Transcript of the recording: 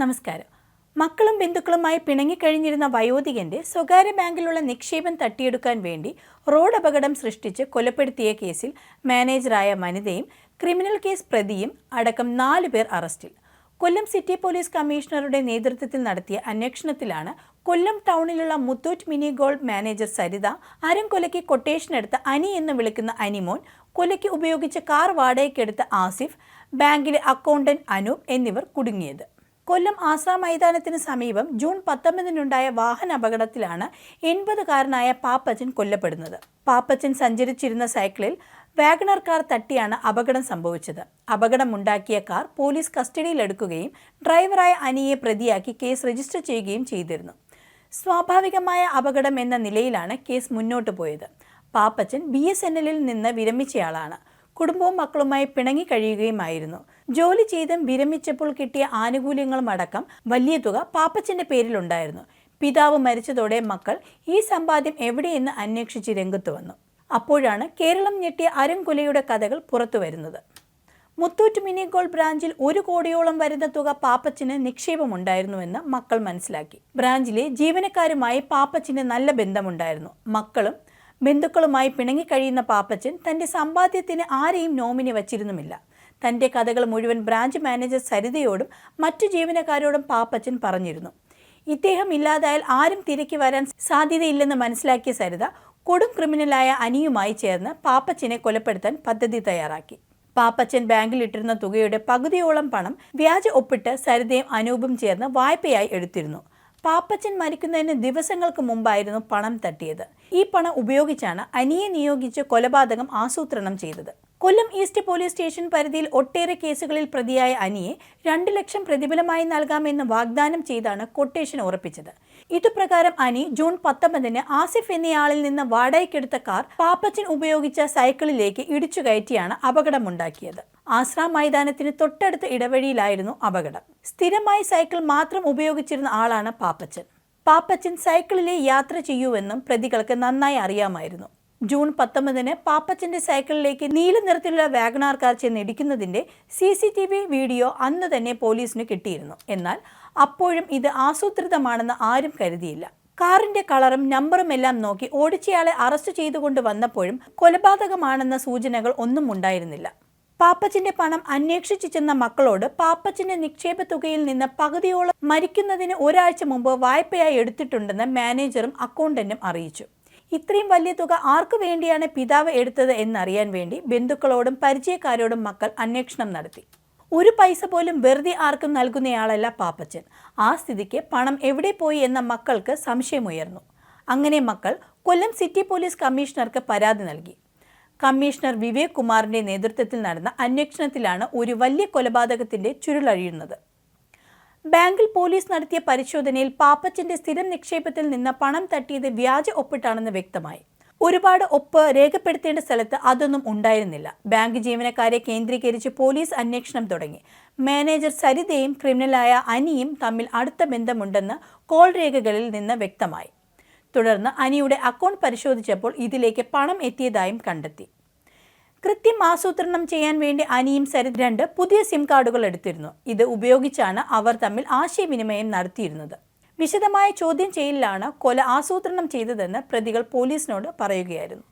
നമസ്കാരം. മക്കളും ബന്ധുക്കളുമായി പിണങ്ങിക്കഴിഞ്ഞിരുന്ന വയോധികന്റെ സ്വകാര്യ ബാങ്കിലുള്ള നിക്ഷേപം തട്ടിയെടുക്കാൻ വേണ്ടി റോഡ് അപകടം സൃഷ്ടിച്ച് കൊലപ്പെടുത്തിയ കേസിൽ മാനേജറായ വനിതയും ക്രിമിനൽ കേസ് പ്രതിയും അടക്കം നാല് പേർ അറസ്റ്റിൽ. കൊല്ലം സിറ്റി പോലീസ് കമ്മീഷണറുടെ നേതൃത്വത്തിൽ നടത്തിയ അന്വേഷണത്തിലാണ് Kollam ടൗണിലുള്ള Muthoot mini gold manager Saritha അരംകൊലയ്ക്ക് quotation എടുത്ത അനി എന്ന് വിളിക്കുന്ന അനിമോൻ കൊലയ്ക്ക് ഉപയോഗിച്ച കാർ വാടകയ്ക്കെടുത്ത ആസിഫ് ബാങ്കിലെ അക്കൗണ്ടന്റ് അനൂപ് എന്നിവർ കുടുങ്ങിയത്. കൊല്ലം ആസാം മൈതാനത്തിന് സമീപം ജൂൺ പത്തൊമ്പതിനുണ്ടായ വാഹന അപകടത്തിലാണ് എൺപതുകാരനായ പാപ്പച്ചൻ കൊല്ലപ്പെടുന്നത്. പാപ്പച്ചൻ സഞ്ചരിച്ചിരുന്ന സൈക്കിളിൽ വാഗണർ കാർ തട്ടിയാണ് അപകടം സംഭവിച്ചത്. അപകടമുണ്ടാക്കിയ കാർ പോലീസ് കസ്റ്റഡിയിലെടുക്കുകയും ഡ്രൈവറായ അനിയെ പ്രതിയാക്കി കേസ് രജിസ്റ്റർ ചെയ്യുകയും ചെയ്തിരുന്നു. സ്വാഭാവികമായ അപകടം എന്ന നിലയിലാണ് കേസ് മുന്നോട്ട് പോയത്. പാപ്പച്ചൻ ബി എസ് എൻ എല്ലിൽ നിന്ന് വിരമിച്ചയാളാണ്. കുടുംബവും മക്കളുമായി പിണങ്ങി കഴിയുകയുമായിരുന്നു. ജോലി ചെയ്തും വിരമിച്ചപ്പോൾ കിട്ടിയ ആനുകൂല്യങ്ങളും അടക്കം വലിയ തുക പാപ്പച്ചന്റെ പേരിലുണ്ടായിരുന്നു. പിതാവ് മരിച്ചതോടെ മക്കൾ ഈ സമ്പാദ്യം എവിടെയെന്ന് അന്വേഷിച്ച് രംഗത്ത് വന്നു. അപ്പോഴാണ് കേരളം ഞെട്ടിയ അരങ്കുലയുടെ കഥകൾ പുറത്തു വരുന്നത്. മുത്തൂറ്റ് മിനി ഗോൾഡ് ബ്രാഞ്ചിൽ ഒരു കോടിയോളം വരുന്ന തുക പാപ്പച്ചന് നിക്ഷേപമുണ്ടായിരുന്നുവെന്ന് മക്കൾ മനസ്സിലാക്കി. ബ്രാഞ്ചിലെ ജീവനക്കാരുമായി പാപ്പച്ചിന് നല്ല ബന്ധമുണ്ടായിരുന്നു. മക്കളും ബന്ധുക്കളുമായി പിണങ്ങിക്കഴിയുന്ന പാപ്പച്ചൻ തന്റെ സമ്പാദ്യത്തിന് ആരെയും നോമിനി വച്ചിരുന്നുമില്ല. തന്റെ കഥകൾ മുഴുവൻ ബ്രാഞ്ച് മാനേജർ സരിതയോടും മറ്റു ജീവനക്കാരോടും പാപ്പച്ചൻ പറഞ്ഞിരുന്നു. ഇദ്ദേഹം ഇല്ലാതായാൽ ആരും തിരക്കി വരാൻ സാധ്യതയില്ലെന്ന് മനസ്സിലാക്കിയ സരിത കൊടും ക്രിമിനലായ അനിയുമായി ചേർന്ന് പാപ്പച്ചനെ കൊലപ്പെടുത്താൻ പദ്ധതി തയ്യാറാക്കി. പാപ്പച്ചൻ ബാങ്കിലിട്ടിരുന്ന തുകയുടെ പകുതിയോളം പണം വ്യാജ ഒപ്പിട്ട് സരിതയും അനൂപും ചേർന്ന് വായ്പയായി എടുത്തിരുന്നു. പാപ്പച്ചൻ മരിക്കുന്നതിന് ദിവസങ്ങൾക്ക് മുമ്പായിരുന്നു പണം തട്ടിയത്. ഈ പണം ഉപയോഗിച്ചാണ് അനിയെ നിയോഗിച്ച് കൊലപാതകം ആസൂത്രണം ചെയ്തത്. കൊല്ലം ഈസ്റ്റ് പോലീസ് സ്റ്റേഷൻ പരിധിയിൽ ഒട്ടേറെ കേസുകളിൽ പ്രതിയായ അനിയെ രണ്ട് ലക്ഷം പ്രതിഫലമായി നൽകാമെന്ന് വാഗ്ദാനം ചെയ്താണ് കൊട്ടേഷൻ ഉറപ്പിച്ചത്. ഇതുപ്രകാരം അനി ജൂൺ പത്തൊമ്പതിന് ആസിഫ് എന്നയാളിൽ നിന്ന് വാടകയ്ക്കെടുത്ത കാർ പാപ്പച്ചൻ ഉപയോഗിച്ച സൈക്കിളിലേക്ക് ഇടിച്ചു കയറ്റിയാണ് അപകടമുണ്ടാക്കിയത്. ആശ്രാ മൈതാനത്തിന് തൊട്ടടുത്ത ഇടവഴിയിലായിരുന്നു അപകടം. സ്ഥിരമായി സൈക്കിൾ മാത്രം ഉപയോഗിച്ചിരുന്ന ആളാണ് പാപ്പച്ചൻ. പാപ്പച്ചൻ സൈക്കിളിലെ യാത്ര ചെയ്യൂവെന്നും പ്രതികൾക്ക് നന്നായി അറിയാമായിരുന്നു. ജൂൺ പത്തൊമ്പതിന് പാപ്പച്ചന്റെ സൈക്കിളിലേക്ക് നീല നിറത്തിലുള്ള Wagon R car ചെന്നിടിക്കുന്നതിന്റെ C C T V video അന്ന് തന്നെ പോലീസിന് കിട്ടിയിരുന്നു. എന്നാൽ അപ്പോഴും ഇത് ആസൂത്രിതമാണെന്ന് ആരും കരുതിയില്ല. കാറിന്റെ കളറും നമ്പറും എല്ലാം നോക്കി ഓടിച്ചയാളെ അറസ്റ്റ് ചെയ്തുകൊണ്ട് വന്നപ്പോഴും കൊലപാതകമാണെന്ന സൂചനകൾ ഒന്നും ഉണ്ടായിരുന്നില്ല. പാപ്പച്ചന്റെ പണം അന്വേഷിച്ചു ചെന്ന മക്കളോട് പാപ്പച്ചിന്റെ നിക്ഷേപ തുകയിൽ നിന്ന് പകുതിയോളം മരിക്കുന്നതിന് ഒരാഴ്ച മുമ്പ് വായ്പയായി എടുത്തിട്ടുണ്ടെന്ന് മാനേജറും അക്കൗണ്ടന്റും അറിയിച്ചു. ഇത്രയും വലിയ തുക ആർക്കു വേണ്ടിയാണ് പിതാവ് എടുത്തത് എന്നറിയാൻ വേണ്ടി ബന്ധുക്കളോടും പരിചയക്കാരോടും മക്കൾ അന്വേഷണം നടത്തി. ഒരു പൈസ പോലും വെറുതെ ആർക്കും നൽകുന്നയാളല്ല പാപ്പച്ചൻ. ആ സ്ഥിതിക്ക് പണം എവിടെ പോയി എന്ന മക്കൾക്ക് സംശയമുയർന്നു. അങ്ങനെ മക്കൾ കൊല്ലം സിറ്റി പോലീസ് കമ്മീഷണർക്ക് പരാതി നൽകി. കമ്മീഷണർ വിവേക് കുമാറിന്റെ നേതൃത്വത്തിൽ നടന്ന അന്വേഷണത്തിലാണ് ഒരു വലിയ കൊലപാതകത്തിന്റെ ചുരുളഴിയുന്നത്. ബാങ്കിൽ പോലീസ് നടത്തിയ പരിശോധനയിൽ പാപ്പച്ചന്റെ സ്ഥിരം നിക്ഷേപത്തിൽ നിന്ന് പണം തട്ടിയത് വ്യാജ ഒപ്പിട്ടാണെന്ന് വ്യക്തമായി. ഒരുപാട് ഒപ്പ് രേഖപ്പെടുത്തേണ്ട സ്ഥലത്ത് അതൊന്നും ഉണ്ടായിരുന്നില്ല. ബാങ്ക് ജീവനക്കാരെ കേന്ദ്രീകരിച്ച് പോലീസ് അന്വേഷണം തുടങ്ങി. മാനേജർ സരിതയും ക്രിമിനലായ അനിയും തമ്മിൽ അടുത്ത ബന്ധമുണ്ടെന്ന് കോൾ രേഖകളിൽ നിന്ന് വ്യക്തമായി. തുടർന്ന് അനിയുടെ അക്കൗണ്ട് പരിശോധിച്ചപ്പോൾ ഇതിലേക്ക് പണം എത്തിയതായും കണ്ടെത്തി. കൃത്യം ആസൂത്രണം ചെയ്യാൻ വേണ്ടി അനിയും സരിത് രണ്ട് പുതിയ സിം കാർഡുകൾ എടുത്തിരുന്നു. ഇത് ഉപയോഗിച്ചാണ് അവർ തമ്മിൽ ആശയവിനിമയം നടത്തിയിരുന്നത്. വിശദമായ ചോദ്യം ചെയ്യലിലാണ് കൊല ആസൂത്രണം ചെയ്തതെന്ന് പ്രതികൾ പോലീസിനോട് പറയുകയായിരുന്നു.